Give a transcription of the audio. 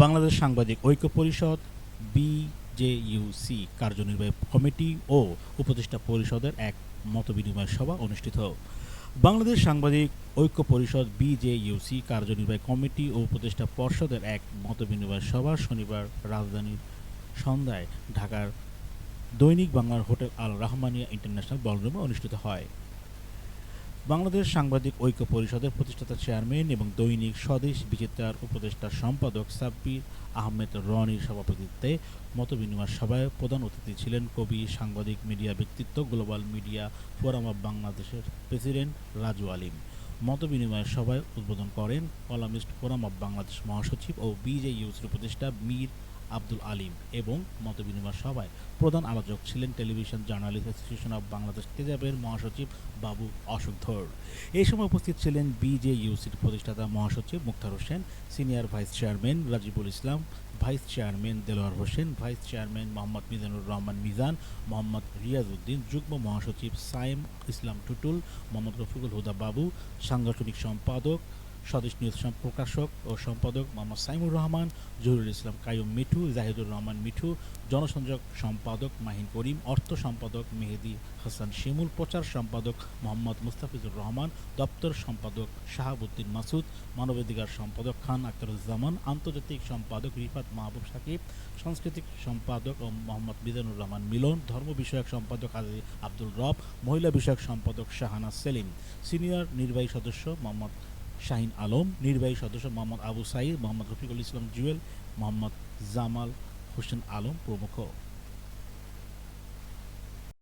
বাংলাদেশ সাংবাদিক ঐক্য পরিষদ বিজেইউসি কার্যনির্বাহী কমিটি ও উপদেষ্টা পরিষদের এক মতবিনিময় সভা অনুষ্ঠিত। বাংলাদেশ সাংবাদিক ঐক্য পরিষদ বিজেইউসি কার্যনির্বাহী কমিটি ও উপদেষ্টা পর্ষদের এক মতবিনিময় সভা শনিবার রাজধানীর সন্ধ্যায় ঢাকার দৈনিক বাংলার হোটেল আল রাহমানিয়া ইন্টারন্যাশনাল বলরুমে অনুষ্ঠিত হয়। বাংলাদেশ সাংবাদিক ঐক্য পরিষদের প্রতিষ্ঠাতা চেয়ারম্যান এবং দৈনিক স্বদেশ বিজেতার উপদেষ্টা সম্পাদক সাব্বির আহমেদ রনির সভাপতিত্বে মতবিনিময় সভায় প্রধান অতিথি ছিলেন কবি, সাংবাদিক, মিডিয়া ব্যক্তিত্ব, গ্লোবাল মিডিয়া ফোরাম অব বাংলাদেশের প্রেসিডেন্ট রাজু আলিম। মতবিনিময় সভায় উদ্বোধন করেন কলামিস্ট ফোরাম অব বাংলাদেশ মহাসচিব ও বিজেইউসির উপদেষ্টা মীর আব্দুল আলিম এবং মতবিনিময় সভায় প্রধান আলোচক ছিলেন Television Journalist Association of Bangladesh তেজাবের মহাসচিব বাবু অশোক ধর এই সময় উপস্থিত ছিলেন বিজেইউসির প্রতিষ্ঠাতা মহাসচিব Muktar Hossain, senior vice chairman Rajibul Islam, vice chairman Delwar Hossain, vice chairman Mohammad Mizanur Rahman Mizan, Mohammad Riazuddin যুগ্ম মহাসচিব সাইম ইসলাম টুটুল, মোহাম্মদ রফিকুল হুদা বাবু, সাংগঠনিক সম্পাদক স্বদেশ নিউজ প্রকাশক ও সম্পাদক মোহাম্মদ সাইমুর রহমান, জহুরুল ইসলাম কায়ুম মিঠু, জাহিদুর রহমান মিঠু, জনসংযোগ সম্পাদক মাহিন করিম, অর্থ সম্পাদক মেহেদি হাসান শিমুল, প্রচার সম্পাদক মোহাম্মদ মুস্তাফিজুর রহমান, দপ্তর সম্পাদক শাহাবুদ্দিন মাসুদ, মানবাধিকার সম্পাদক খান আখতারুজ্জামান আন্তর্জাতিক সম্পাদক রিফাত মাহবুব সাকিব, সাংস্কৃতিক সম্পাদক ও মোহাম্মদ মিজানুর রহমান মিলন, ধর্ম বিষয়ক সম্পাদক আজি আব্দুল রব, মহিলা বিষয়ক সম্পাদক শাহানা সেলিম, সিনিয়র নির্বাহী সদস্য মোহাম্মদ শাহিন আলম, নির্বাহী সদস্য মোহাম্মদ আবু সাইদ, মোহাম্মদ রফিকুল ইসলাম জুয়েল, মোহাম্মদ জামাল হোসেন আলম প্রমুখ।